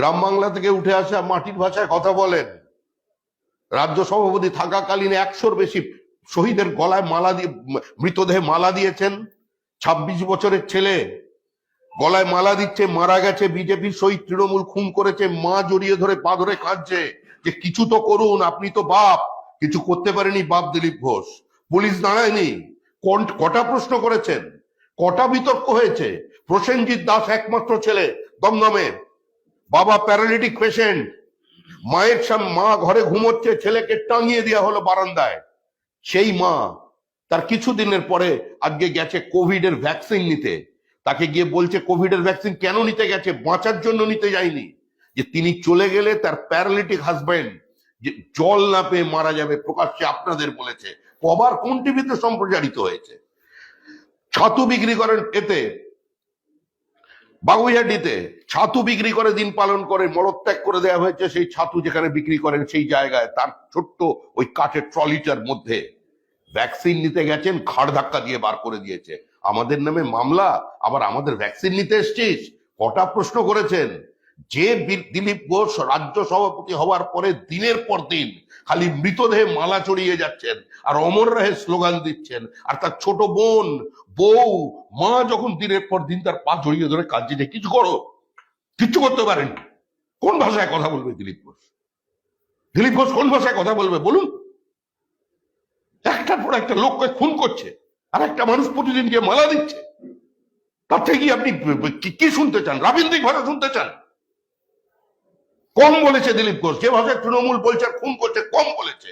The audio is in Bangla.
গ্রাম বাংলা থেকে উঠে আসা মাটির ভাষায় কথা বলেন। রাজ্য সভাপতি থাকাকালীন একশোর বেশি শহীদের গলায় মালা দিয়ে, মৃতদেহে মালা দিয়েছেন। ছাব্বিশ বছরের ছেলে গলায় মালা দিচ্ছে, মারা গেছে, বিজেপির শহীদ তৃণমূল খুন করেছে, মা জড়িয়ে ধরে পা ধরে কাঁদছে যে কিছু তো করুন, আপনি তো বাপ। কিছু করতে পারেনি বাপ দিলীপ ঘোষ। পুলিশ দাঁড়ায়নি। কটা প্রশ্ন করেছেন? কটা বিতর্ক হয়েছে? প্রসেনজিৎ দাস একমাত্র ছেলে দমদমের বাবা প্যারালিটিক পেশেন্ট। মায়ের সাম- মা ঘরে ঘুমোচ্ছে, ছেলেকে টাঙিয়ে দেওয়া হলো বারান্দায়। সেই মা তার কিছুদিনের পরে আজকে গেছে কোভিড এর ভ্যাকসিন নিতে। তাকে গিয়ে বলছে কোভিড এর ভ্যাকসিন কেন নিতে গেছে? বাঁচার জন্য নিতে যায়নি। যে তিনি চলে গেলে তার প্যারালিটিক হাজবেন্ড যে জল না পেয়ে মারা যাবে প্রকাশ্যে আপনাদের বলেছে। কবার কোন টিভিতে সম্প্রচারিত হয়েছে। ছাতু বিক্রি করেন এতে বাগুইহাটিতে ছাতু বিক্রি করে দিন পালন করে মলত্যাগ করে দেওয়া হয়েছে, সেই ছাতু যেখানে বিক্রি করেন সেই জায়গায়, তার ছোট্ট ওই কাঠের ট্রলিটার মধ্যে ভ্যাকসিন নিতে গেছেন, ঘাড় ধাক্কা দিয়ে বার করে দিয়েছে। আমাদের নামে মামলা, আবার আমাদের ভ্যাকসিন নিতে এসছিস? কটা প্রশ্ন করেছেন? যে দিলীপ ঘোষ রাজ্য সভাপতি হওয়ার পরে দিনের পর দিন খালি মৃতদেহে মালা চড়িয়ে যাচ্ছেন, আর অমর রাহে স্লোগান দিচ্ছেন। আর তার ছোট বোন, বউ, মা যখন দিনের পর দিন তার পা জড়িয়ে ধরে কাঁদছে যে, কিছু করো, কিচ্ছু করতে পারেন কোন ভাষায় কথা বলবে দিলীপ ঘোষ? দিলীপ ঘোষ কোন ভাষায় কথা বলবে, বলুন? একটার পর একটা লোককে খুন করছে, আর একটা মানুষ প্রতিদিন গিয়ে মালা দিচ্ছে। তার থেকে আপনি কি শুনতে চান? রাবীন্দ্রিক ভাষা শুনতে চান? কম বলেছে দিলীপ ঘোষ। যে ভাষায় তৃণমূল বলছে খুন করছে কম বলেছে।